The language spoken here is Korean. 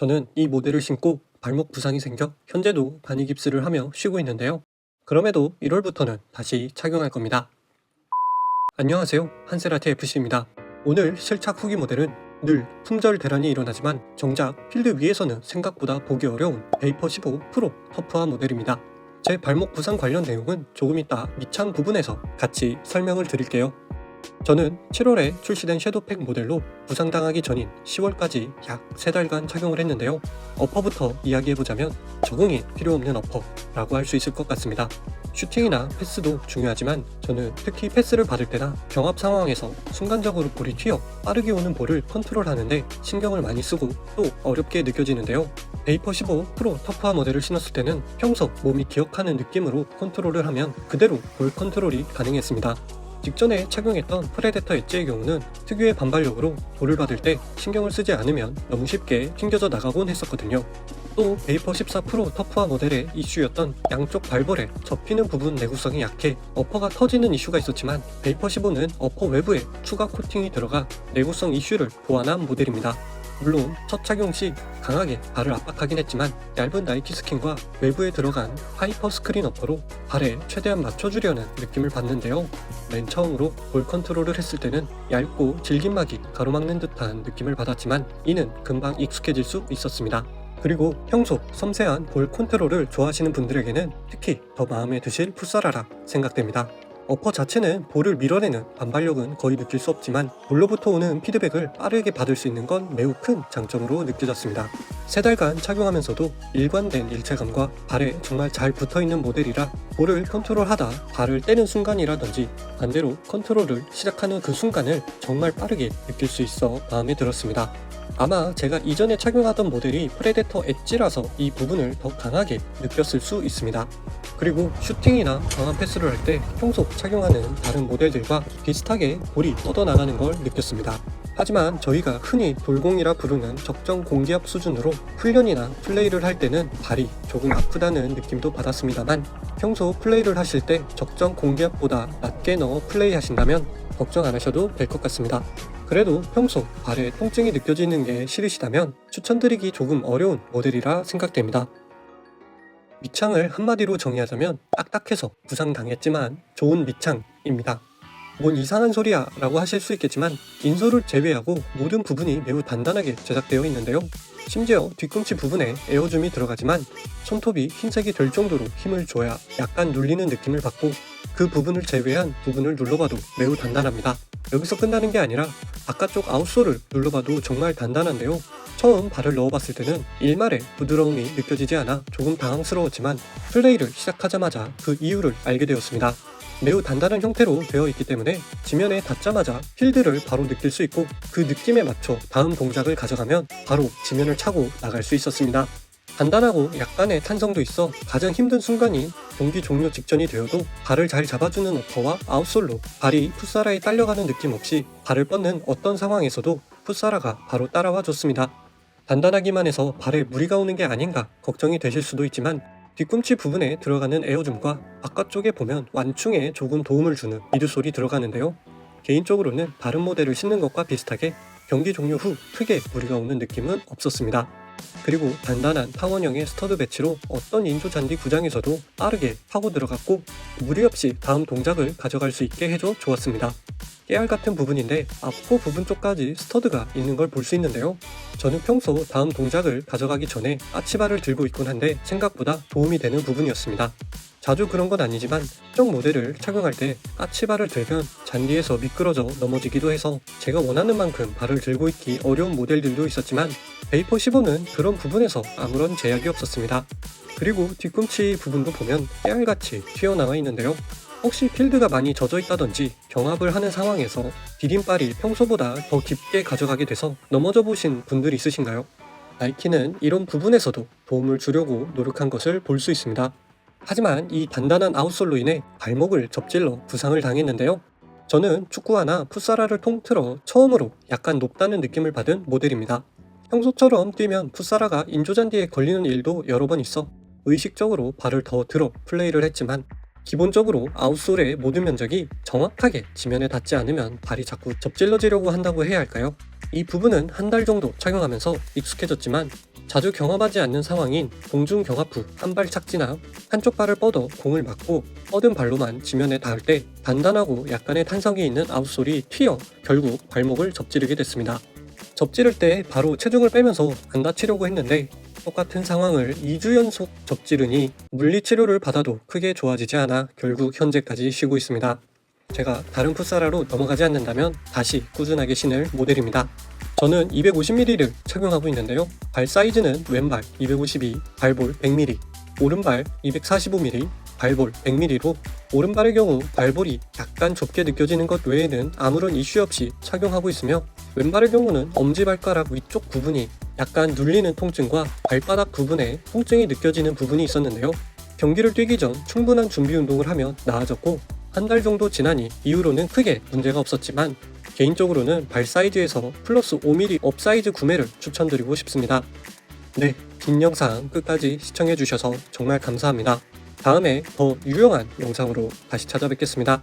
저는 이 모델을 신고 발목 부상이 생겨 현재도 바니 깁스를 하며 쉬고 있는데요. 그럼에도 1월부터는 다시 착용할 겁니다. 안녕하세요. 한세라테 FC입니다. 오늘 실착 후기 모델은 늘 품절 대란이 일어나지만 정작 필드 위에서는 생각보다 보기 어려운 베이퍼 15 프로 터프화 모델입니다. 제 발목 부상 관련 내용은 조금 이따 밑창 부분에서 같이 설명을 드릴게요. 저는 7월에 출시된 섀도팩 모델로 부상당하기 전인 10월까지 약 3달간 착용을 했는데요. 어퍼부터 이야기해보자면 적응이 필요 없는 어퍼라고 할 수 있을 것 같습니다. 슈팅이나 패스도 중요하지만 저는 특히 패스를 받을 때나 경합 상황에서 순간적으로 볼이 튀어 빠르게 오는 볼을 컨트롤하는데 신경을 많이 쓰고 또 어렵게 느껴지는데요. 베이퍼 15 프로 터프화 모델을 신었을 때는 평소 몸이 기억하는 느낌으로 컨트롤을 하면 그대로 볼 컨트롤이 가능했습니다. 직전에 착용했던 프레데터 엣지의 경우는 특유의 반발력으로 볼을 받을 때 신경을 쓰지 않으면 너무 쉽게 튕겨져 나가곤 했었거든요. 또 베이퍼 14 프로 터프화 모델의 이슈였던 양쪽 발볼에 접히는 부분 내구성이 약해 어퍼가 터지는 이슈가 있었지만 베이퍼 15는 어퍼 외부에 추가 코팅이 들어가 내구성 이슈를 보완한 모델입니다. 물론 첫 착용 시 강하게 발을 압박하긴 했지만 얇은 나이키 스킨과 외부에 들어간 하이퍼 스크린 어퍼로 발에 최대한 맞춰주려는 느낌을 받는데요. 맨 처음으로 볼 컨트롤을 했을 때는 얇고 질긴막이 가로막는 듯한 느낌을 받았지만 이는 금방 익숙해질 수 있었습니다. 그리고 평소 섬세한 볼 컨트롤을 좋아하시는 분들에게는 특히 더 마음에 드실 풋사라라 생각됩니다. 어퍼 자체는 볼을 밀어내는 반발력은 거의 느낄 수 없지만 볼로부터 오는 피드백을 빠르게 받을 수 있는 건 매우 큰 장점으로 느껴졌습니다. 세 달간 착용하면서도 일관된 일체감과 발에 정말 잘 붙어있는 모델이라 볼을 컨트롤하다 발을 떼는 순간이라든지 반대로 컨트롤을 시작하는 그 순간을 정말 빠르게 느낄 수 있어 마음에 들었습니다. 아마 제가 이전에 착용하던 모델이 프레데터 엣지라서 이 부분을 더 강하게 느꼈을 수 있습니다. 그리고 슈팅이나 강한 패스를 할 때 평소 착용하는 다른 모델들과 비슷하게 볼이 뻗어나가는 걸 느꼈습니다. 하지만 저희가 흔히 돌공이라 부르는 적정 공기압 수준으로 훈련이나 플레이를 할 때는 발이 조금 아프다는 느낌도 받았습니다만 평소 플레이를 하실 때 적정 공기압보다 낮게 넣어 플레이 하신다면 걱정 안 하셔도 될 것 같습니다. 그래도 평소 발에 통증이 느껴지는 게 싫으시다면 추천드리기 조금 어려운 모델이라 생각됩니다. 밑창을 한마디로 정의하자면 딱딱해서 부상당했지만 좋은 밑창입니다. 뭔 이상한 소리야 라고 하실 수 있겠지만 인솔을 제외하고 모든 부분이 매우 단단하게 제작되어 있는데요. 심지어 뒤꿈치 부분에 에어줌이 들어가지만 손톱이 흰색이 될 정도로 힘을 줘야 약간 눌리는 느낌을 받고 그 부분을 제외한 부분을 눌러봐도 매우 단단합니다. 여기서 끝나는 게 아니라 바깥쪽 아웃솔을 눌러봐도 정말 단단한데요. 처음 발을 넣어봤을 때는 일말의 부드러움이 느껴지지 않아 조금 당황스러웠지만 플레이를 시작하자마자 그 이유를 알게 되었습니다. 매우 단단한 형태로 되어 있기 때문에 지면에 닿자마자 필드를 바로 느낄 수 있고 그 느낌에 맞춰 다음 동작을 가져가면 바로 지면을 차고 나갈 수 있었습니다. 단단하고 약간의 탄성도 있어 가장 힘든 순간인 경기 종료 직전이 되어도 발을 잘 잡아주는 어퍼와 아웃솔로 발이 풋사라에 딸려가는 느낌 없이 발을 뻗는 어떤 상황에서도 풋사라가 바로 따라와 줬습니다. 단단하기만 해서 발에 무리가 오는 게 아닌가 걱정이 되실 수도 있지만 뒤꿈치 부분에 들어가는 에어줌과 바깥쪽에 보면 완충에 조금 도움을 주는 미드솔이 들어가는데요. 개인적으로는 다른 모델을 신는 것과 비슷하게 경기 종료 후 크게 무리가 오는 느낌은 없었습니다. 그리고 단단한 타원형의 스터드 배치로 어떤 인조 잔디 구장에서도 빠르게 파고 들어갔고 무리 없이 다음 동작을 가져갈 수 있게 해줘 좋았습니다. 깨알 같은 부분인데 앞코 부분 쪽까지 스터드가 있는 걸 볼 수 있는데요. 저는 평소 다음 동작을 가져가기 전에 아치바를 들고 있곤 한데 생각보다 도움이 되는 부분이었습니다. 자주 그런 건 아니지만 특정 모델을 착용할 때 아치바를 들면 잔디에서 미끄러져 넘어지기도 해서 제가 원하는 만큼 발을 들고 있기 어려운 모델들도 있었지만 베이퍼 15는 그런 부분에서 아무런 제약이 없었습니다. 그리고 뒤꿈치 부분도 보면 깨알같이 튀어나와 있는데요. 혹시 필드가 많이 젖어 있다든지 경합을 하는 상황에서 디딤발이 평소보다 더 깊게 가져가게 돼서 넘어져 보신 분들 있으신가요? 나이키는 이런 부분에서도 도움을 주려고 노력한 것을 볼 수 있습니다. 하지만 이 단단한 아웃솔로 인해 발목을 접질러 부상을 당했는데요. 저는 축구화나 풋사라를 통틀어 처음으로 약간 높다는 느낌을 받은 모델입니다. 평소처럼 뛰면 풋사라가 인조잔디에 걸리는 일도 여러 번 있어 의식적으로 발을 더 들어 플레이를 했지만 기본적으로 아웃솔의 모든 면적이 정확하게 지면에 닿지 않으면 발이 자꾸 접질러지려고 한다고 해야 할까요? 이 부분은 한 달 정도 착용하면서 익숙해졌지만 자주 경험하지 않는 상황인 공중 경합 후 한 발 착지나 한쪽 발을 뻗어 공을 맞고 뻗은 발로만 지면에 닿을 때 단단하고 약간의 탄성이 있는 아웃솔이 튀어 결국 발목을 접지르게 됐습니다. 접지를 때 바로 체중을 빼면서 안 다치려고 했는데 똑같은 상황을 2주 연속 접지르니 물리치료를 받아도 크게 좋아지지 않아 결국 현재까지 쉬고 있습니다. 제가 다른 풋사라로 넘어가지 않는다면 다시 꾸준하게 신을 모델입니다. 저는 250mm를 착용하고 있는데요. 발 사이즈는 왼발 252, 발볼 100mm, 오른발 245mm, 발볼 100mm로 오른발의 경우 발볼이 약간 좁게 느껴지는 것 외에는 아무런 이슈 없이 착용하고 있으며 왼발의 경우는 엄지발가락 위쪽 부분이 약간 눌리는 통증과 발바닥 부분에 통증이 느껴지는 부분이 있었는데요. 경기를 뛰기 전 충분한 준비 운동을 하면 나아졌고 한 달 정도 지나니 이후로는 크게 문제가 없었지만 개인적으로는 발 사이즈에서 플러스 5mm 업 사이즈 구매를 추천드리고 싶습니다. 네, 긴 영상 끝까지 시청해주셔서 정말 감사합니다. 다음에 더 유용한 영상으로 다시 찾아뵙겠습니다.